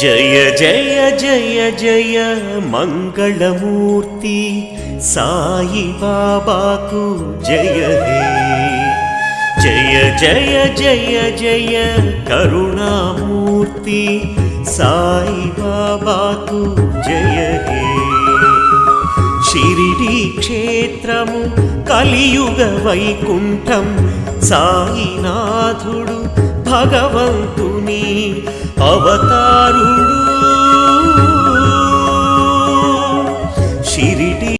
జయ జయ జయ జయ మంగళమూర్తి సాయి బాబాకు జయ హే. జయ జయ జయ జయ కరుణామూర్తి సాయి బాబాకు జయ హే. షిరిడి క్షేత్రము కలియుగ వైకుంఠం సాయినాథుడు భగవంతుని అవతారుడు. షిరిడి